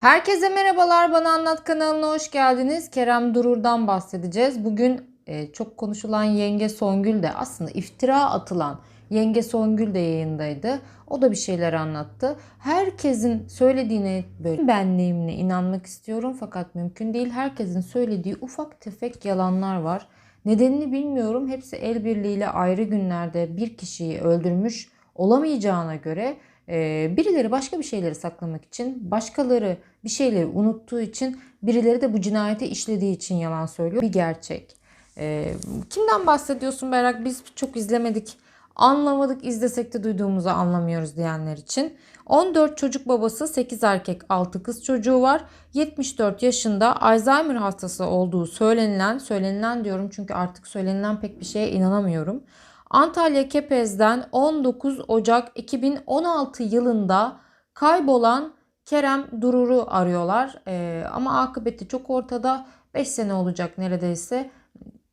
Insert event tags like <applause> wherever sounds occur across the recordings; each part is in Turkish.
Herkese merhabalar. Bana Anlat kanalına hoş geldiniz. Kerem Durur'dan bahsedeceğiz. Bugün e, çok konuşulan Yenge Songül de aslında iftira atılan Yenge Songül de yayındaydı. O da bir şeyler anlattı. Herkesin söylediğine böyle benliğimle inanmak istiyorum fakat mümkün değil. Herkesin söylediği ufak tefek yalanlar var. Nedenini bilmiyorum. Hepsi el birliğiyle ayrı günlerde bir kişiyi öldürmüş olamayacağına göre birileri başka bir şeyleri saklamak için, başkaları bir şeyleri unuttuğu için, birileri de bu cinayeti işlediği için yalan söylüyor. Bir gerçek. E, kimden bahsediyorsun Berak? Biz çok izlemedik. Anlamadık, izlesek de duyduğumuzu anlamıyoruz diyenler için. 14 çocuk babası, 8 erkek, 6 kız çocuğu var. 74 yaşında Alzheimer hastası olduğu söylenilen, söylenilen diyorum çünkü artık söylenilen pek bir şeye inanamıyorum. Antalya Kepez'den 19 Ocak 2016 yılında kaybolan Kerem Durur'u arıyorlar. Ee, ama akıbeti çok ortada. 5 sene olacak neredeyse.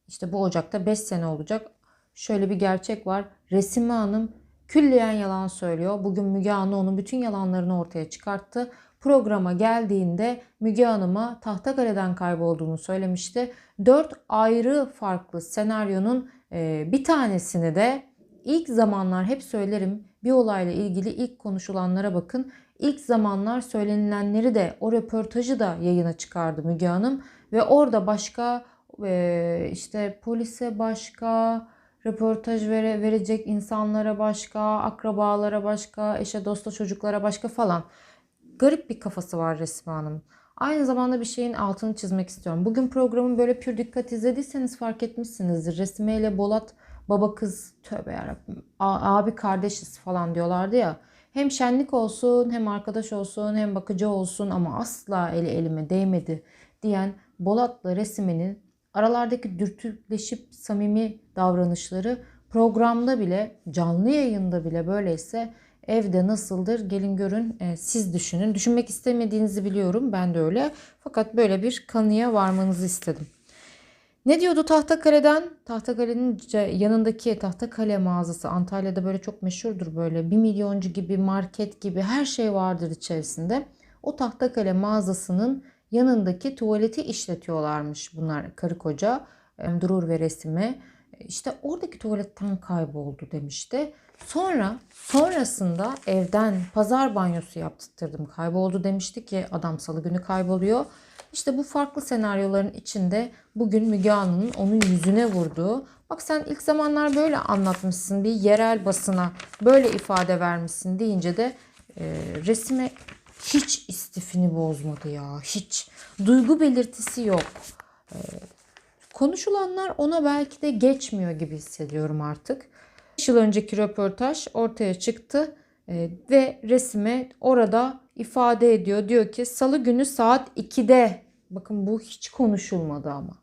İşte bu Ocak'ta 5 sene olacak. Şöyle bir gerçek var. Resime Hanım külliyen yalan söylüyor. Bugün Müge Anlı onun bütün yalanlarını ortaya çıkarttı. Programa geldiğinde Müge Hanım'a Tahtakale'den kaybolduğunu söylemişti. 4 ayrı farklı senaryonun bir tanesini de ilk zamanlar hep söylerim bir olayla ilgili ilk konuşulanlara bakın. İlk zamanlar söylenilenleri de o röportajı da yayına çıkardı Müge Hanım. Ve orada başka e, işte polise başka, röportaj vere, verecek insanlara başka, akrabalara başka, eşe dosta çocuklara başka falan. Garip bir kafası var Resmi Hanım. Aynı zamanda bir şeyin altını çizmek istiyorum. Bugün programı böyle pür dikkat izlediyseniz fark etmişsinizdir. Resime ile Bolat baba kız tövbe yarabbim abi kardeşiz falan diyorlardı ya. Hem şenlik olsun hem arkadaş olsun hem bakıcı olsun ama asla eli elime değmedi diyen Bolat'la Resime'nin aralardaki dürtükleşip samimi davranışları programda bile canlı yayında bile böyleyse evde nasıldır gelin görün e, siz düşünün. Düşünmek istemediğinizi biliyorum ben de öyle. Fakat böyle bir kanıya varmanızı istedim. Ne diyordu Tahtakale'den? Tahtakale'nin yanındaki Tahtakale mağazası Antalya'da böyle çok meşhurdur böyle. Bir milyoncu gibi market gibi her şey vardır içerisinde. O Tahtakale mağazasının yanındaki tuvaleti işletiyorlarmış bunlar karı koca. E, Durur ve Resime. İşte oradaki tuvaletten kayboldu demişti. Sonra sonrasında evden pazar banyosu yaptırdım kayboldu demişti ki adam salı günü kayboluyor. İşte bu farklı senaryoların içinde bugün Müge Anlı'nın onun yüzüne vurduğu bak sen ilk zamanlar böyle anlatmışsın bir yerel basına böyle ifade vermişsin deyince de e, resime hiç istifini bozmadı ya hiç duygu belirtisi yok. E, konuşulanlar ona belki de geçmiyor gibi hissediyorum artık. 5 yıl önceki röportaj ortaya çıktı e, ve resime orada ifade ediyor. Diyor ki salı günü saat 2'de bakın bu hiç konuşulmadı ama.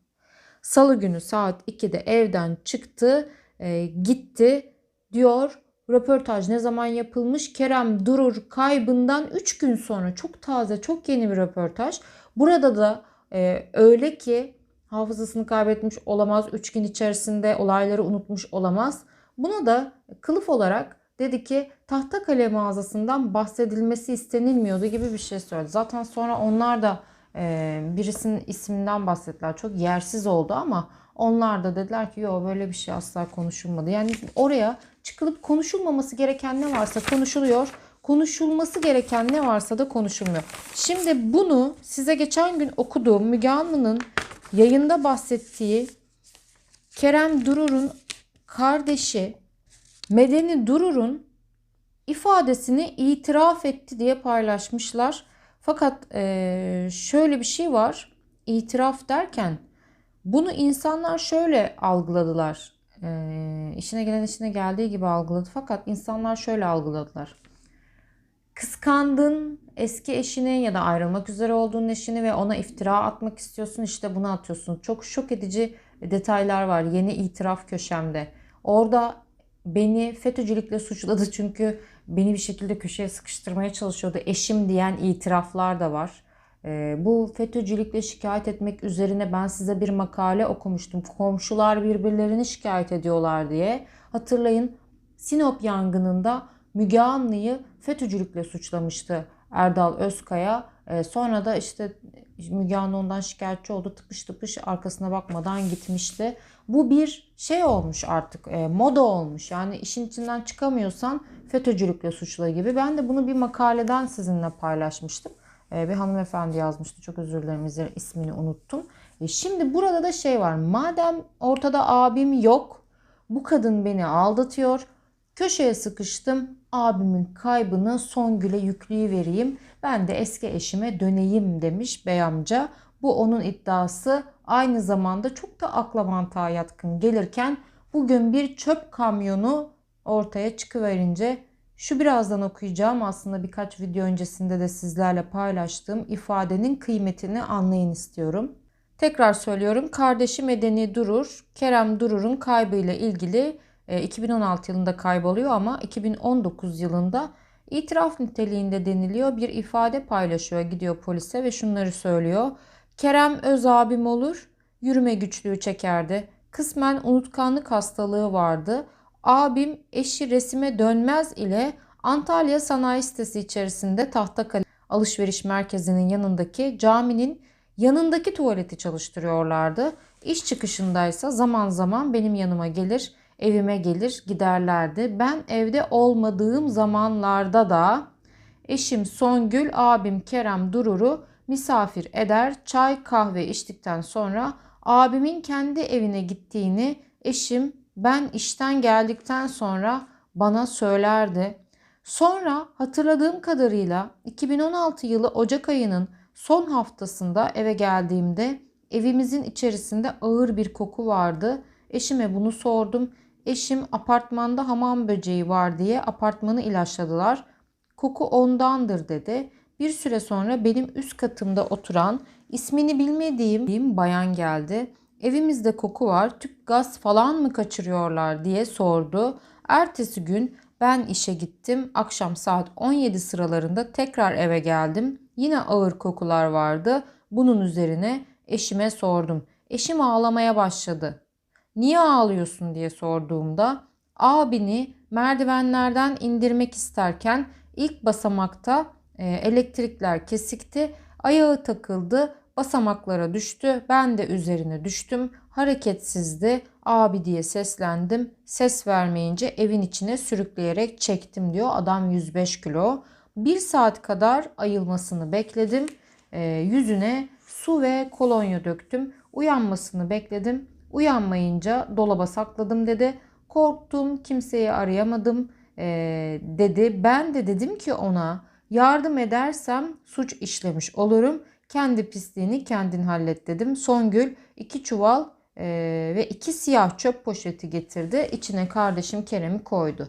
Salı günü saat 2'de evden çıktı e, gitti diyor. Röportaj ne zaman yapılmış? Kerem Durur kaybından 3 gün sonra çok taze çok yeni bir röportaj. Burada da e, öyle ki hafızasını kaybetmiş olamaz. 3 gün içerisinde olayları unutmuş olamaz. Buna da kılıf olarak dedi ki Tahtakale mağazasından bahsedilmesi istenilmiyordu gibi bir şey söyledi. Zaten sonra onlar da e, birisinin isminden bahsettiler. Çok yersiz oldu ama onlar da dediler ki yok böyle bir şey asla konuşulmadı. Yani oraya çıkılıp konuşulmaması gereken ne varsa konuşuluyor. Konuşulması gereken ne varsa da konuşulmuyor. Şimdi bunu size geçen gün okuduğum Müge Anlı'nın yayında bahsettiği Kerem Durur'un kardeşi Medeni Durur'un ifadesini itiraf etti diye paylaşmışlar. Fakat e, şöyle bir şey var. İtiraf derken bunu insanlar şöyle algıladılar. E, işine gelen işine geldiği gibi algıladı. Fakat insanlar şöyle algıladılar. Kıskandın eski eşini ya da ayrılmak üzere olduğun eşini ve ona iftira atmak istiyorsun. İşte bunu atıyorsun. Çok şok edici detaylar var yeni itiraf köşemde. Orada beni FETÖ'cülükle suçladı <laughs> çünkü beni bir şekilde köşeye sıkıştırmaya çalışıyordu. Eşim diyen itiraflar da var. Ee, bu FETÖ'cülükle şikayet etmek üzerine ben size bir makale okumuştum. Komşular birbirlerini şikayet ediyorlar diye. Hatırlayın Sinop yangınında Müge Anlı'yı FETÖ'cülükle suçlamıştı Erdal Özkaya E, sonra da işte Müge Anlı ondan şikayetçi oldu. Tıpış tıpış arkasına bakmadan gitmişti. Bu bir şey olmuş artık e, moda olmuş. Yani işin içinden çıkamıyorsan FETÖ'cülükle suçla gibi. Ben de bunu bir makaleden sizinle paylaşmıştım. E, bir hanımefendi yazmıştı. Çok özür dilerim ismini unuttum. E, şimdi burada da şey var. Madem ortada abim yok. Bu kadın beni aldatıyor. Köşeye sıkıştım. Abimin kaybını Songül'e yüklüğü vereyim. Ben de eski eşime döneyim demiş bey amca. Bu onun iddiası. Aynı zamanda çok da akla mantığa yatkın gelirken bugün bir çöp kamyonu ortaya çıkıverince şu birazdan okuyacağım aslında birkaç video öncesinde de sizlerle paylaştığım ifadenin kıymetini anlayın istiyorum. Tekrar söylüyorum kardeşi Medeni Durur, Kerem Durur'un kaybıyla ilgili 2016 yılında kayboluyor ama 2019 yılında itiraf niteliğinde deniliyor bir ifade paylaşıyor gidiyor polise ve şunları söylüyor. Kerem öz abim olur, yürüme güçlüğü çekerdi. Kısmen unutkanlık hastalığı vardı. Abim eşi resime dönmez ile Antalya Sanayi Sitesi içerisinde Tahtakale alışveriş merkezinin yanındaki caminin yanındaki tuvaleti çalıştırıyorlardı. İş çıkışındaysa zaman zaman benim yanıma gelir, evime gelir, giderlerdi. Ben evde olmadığım zamanlarda da eşim Songül, abim Kerem Durur'u misafir eder. Çay, kahve içtikten sonra abimin kendi evine gittiğini eşim ben işten geldikten sonra bana söylerdi. Sonra hatırladığım kadarıyla 2016 yılı Ocak ayının son haftasında eve geldiğimde evimizin içerisinde ağır bir koku vardı. Eşime bunu sordum. Eşim apartmanda hamam böceği var diye apartmanı ilaçladılar. Koku ondandır dedi. Bir süre sonra benim üst katımda oturan ismini bilmediğim bayan geldi. Evimizde koku var, tüp gaz falan mı kaçırıyorlar diye sordu. Ertesi gün ben işe gittim. Akşam saat 17 sıralarında tekrar eve geldim. Yine ağır kokular vardı. Bunun üzerine eşime sordum. Eşim ağlamaya başladı. Niye ağlıyorsun diye sorduğumda abini merdivenlerden indirmek isterken ilk basamakta e, elektrikler kesikti. Ayağı takıldı. Basamaklara düştü. Ben de üzerine düştüm. Hareketsizdi. Abi diye seslendim. Ses vermeyince evin içine sürükleyerek çektim diyor. Adam 105 kilo. Bir saat kadar ayılmasını bekledim. E, yüzüne su ve kolonya döktüm. Uyanmasını bekledim. Uyanmayınca dolaba sakladım dedi. Korktum, kimseyi arayamadım e, dedi. Ben de dedim ki ona yardım edersem suç işlemiş olurum. Kendi pisliğini kendin hallet dedim. Songül iki çuval e, ve iki siyah çöp poşeti getirdi. İçine kardeşim Kerem'i koydu.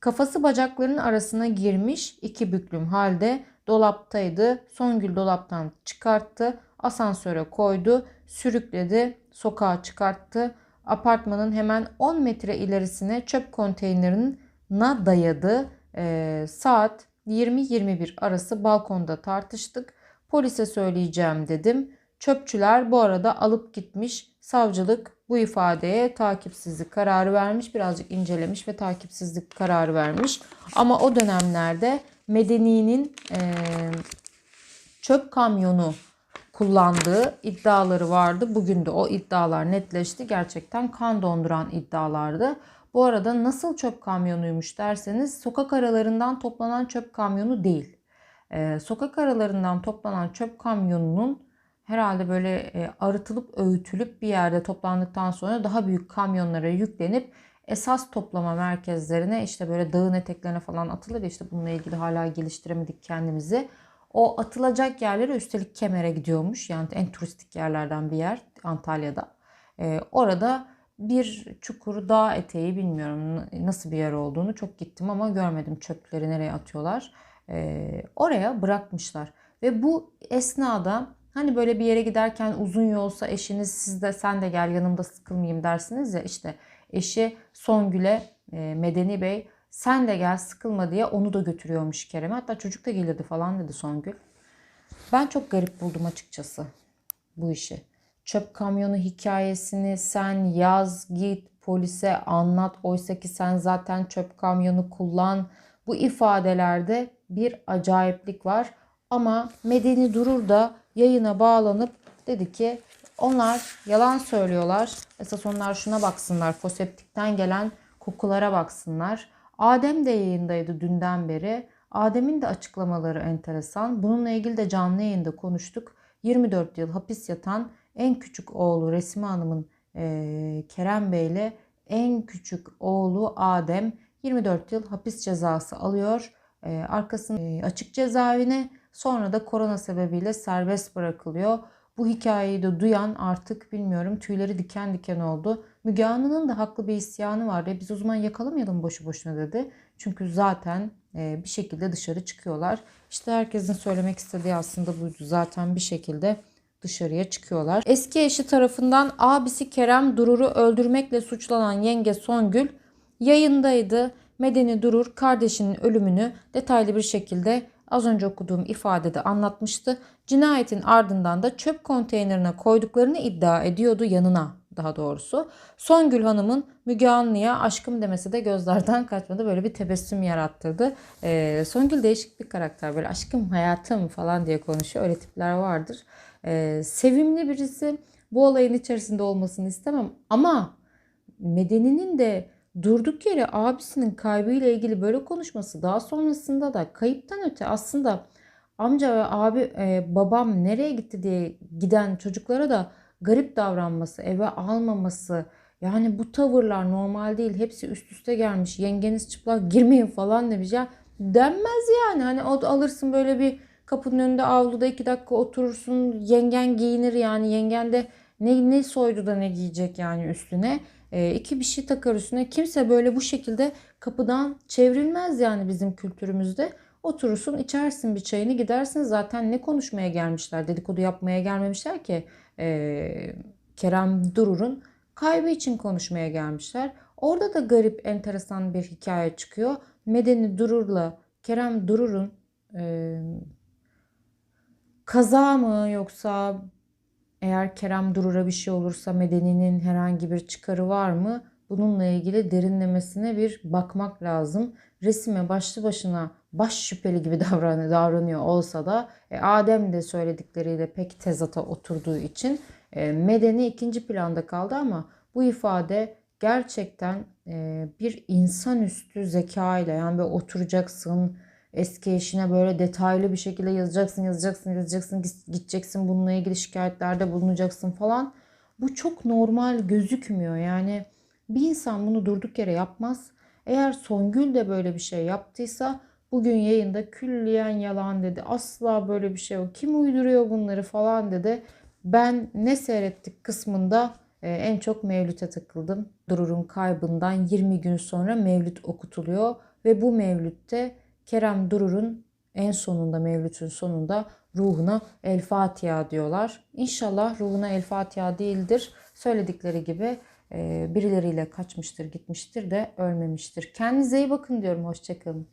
Kafası bacaklarının arasına girmiş iki büklüm halde dolaptaydı. Songül dolaptan çıkarttı. Asansöre koydu. Sürükledi. Sokağa çıkarttı. Apartmanın hemen 10 metre ilerisine çöp konteynerine dayadı. E, saat 20-21 arası balkonda tartıştık. Polise söyleyeceğim dedim. Çöpçüler bu arada alıp gitmiş. Savcılık bu ifadeye takipsizlik kararı vermiş. Birazcık incelemiş ve takipsizlik kararı vermiş. Ama o dönemlerde Medeni'nin e, çöp kamyonu kullandığı iddiaları vardı. Bugün de o iddialar netleşti. Gerçekten kan donduran iddialardı. Bu arada nasıl çöp kamyonuymuş derseniz sokak aralarından toplanan çöp kamyonu değil. Ee, sokak aralarından toplanan çöp kamyonunun herhalde böyle e, arıtılıp öğütülüp bir yerde toplandıktan sonra daha büyük kamyonlara yüklenip esas toplama merkezlerine işte böyle dağın eteklerine falan atılır. İşte bununla ilgili hala geliştiremedik kendimizi. O atılacak yerlere üstelik Kemer'e gidiyormuş. Yani en turistik yerlerden bir yer Antalya'da. Ee, orada bir çukur dağ eteği bilmiyorum nasıl bir yer olduğunu çok gittim ama görmedim çöpleri nereye atıyorlar. Ee, oraya bırakmışlar. Ve bu esnada hani böyle bir yere giderken uzun yolsa eşiniz siz de sen de gel yanımda sıkılmayayım dersiniz ya işte eşi Songül'e e, Medeni Bey sen de gel sıkılma diye onu da götürüyormuş Kerem. Hatta çocuk da gelirdi falan dedi Songül. Ben çok garip buldum açıkçası bu işi. Çöp kamyonu hikayesini sen yaz git polise anlat. Oysa ki sen zaten çöp kamyonu kullan. Bu ifadelerde bir acayiplik var. Ama Medeni Durur da yayına bağlanıp dedi ki onlar yalan söylüyorlar. Esas onlar şuna baksınlar. Foseptikten gelen kokulara baksınlar. Adem de yayındaydı dünden beri. Adem'in de açıklamaları enteresan. Bununla ilgili de canlı yayında konuştuk. 24 yıl hapis yatan en küçük oğlu Resmi Hanım'ın e, Kerem Bey ile en küçük oğlu Adem 24 yıl hapis cezası alıyor. E, arkasında e, açık cezaevine sonra da korona sebebiyle serbest bırakılıyor. Bu hikayeyi de duyan artık bilmiyorum tüyleri diken diken oldu. Müge Anlı'nın da haklı bir isyanı vardı. Biz o zaman yakalamayalım boşu boşuna dedi. Çünkü zaten e, bir şekilde dışarı çıkıyorlar. İşte herkesin söylemek istediği aslında buydu. Zaten bir şekilde dışarıya çıkıyorlar. Eski eşi tarafından abisi Kerem Durur'u öldürmekle suçlanan yenge Songül yayındaydı. Medeni Durur kardeşinin ölümünü detaylı bir şekilde az önce okuduğum ifadede anlatmıştı. Cinayetin ardından da çöp konteynerine koyduklarını iddia ediyordu yanına daha doğrusu. Songül Hanım'ın Müge Anlı'ya aşkım demesi de gözlerden kaçmadı. Böyle bir tebessüm yarattırdı. Ee, Songül değişik bir karakter. Böyle aşkım hayatım falan diye konuşuyor. Öyle tipler vardır. Ee, sevimli birisi. Bu olayın içerisinde olmasını istemem. Ama Medeni'nin de durduk yere abisinin kaybıyla ilgili böyle konuşması daha sonrasında da kayıptan öte aslında amca ve abi e, babam nereye gitti diye giden çocuklara da garip davranması, eve almaması yani bu tavırlar normal değil. Hepsi üst üste gelmiş. Yengeniz çıplak girmeyin falan demiş. Ya denmez yani. Hani alırsın böyle bir kapının önünde avluda iki dakika oturursun. Yengen giyinir yani. Yengen de ne, ne soydu da ne giyecek yani üstüne. E, iki bir şey takar üstüne. Kimse böyle bu şekilde kapıdan çevrilmez yani bizim kültürümüzde. Oturursun içersin bir çayını gidersin zaten ne konuşmaya gelmişler dedikodu yapmaya gelmemişler ki e, Kerem Durur'un kaybı için konuşmaya gelmişler. Orada da garip enteresan bir hikaye çıkıyor. Medeni Durur'la Kerem Durur'un e, kaza mı yoksa eğer Kerem Durur'a bir şey olursa Medeni'nin herhangi bir çıkarı var mı? Bununla ilgili derinlemesine bir bakmak lazım. Resime başlı başına baş şüpheli gibi <laughs> davranıyor, davranıyor olsa da e, Adem de söyledikleriyle pek tezata oturduğu için e, Medeni ikinci planda kaldı ama bu ifade gerçekten e, bir insanüstü zeka ile yani böyle oturacaksın, eski eşine böyle detaylı bir şekilde yazacaksın, yazacaksın, yazacaksın, gideceksin bununla ilgili şikayetlerde bulunacaksın falan. Bu çok normal gözükmüyor. Yani bir insan bunu durduk yere yapmaz. Eğer Songül de böyle bir şey yaptıysa bugün yayında külliyen yalan dedi. Asla böyle bir şey yok. Kim uyduruyor bunları falan dedi. Ben ne seyrettik kısmında e, en çok Mevlüt'e takıldım. Durur'un kaybından 20 gün sonra Mevlüt okutuluyor ve bu Mevlüt'te Kerem Durur'un en sonunda Mevlüt'ün sonunda ruhuna El Fatiha diyorlar. İnşallah ruhuna El Fatiha değildir. Söyledikleri gibi e, birileriyle kaçmıştır, gitmiştir de ölmemiştir. Kendinize iyi bakın diyorum. Hoşçakalın.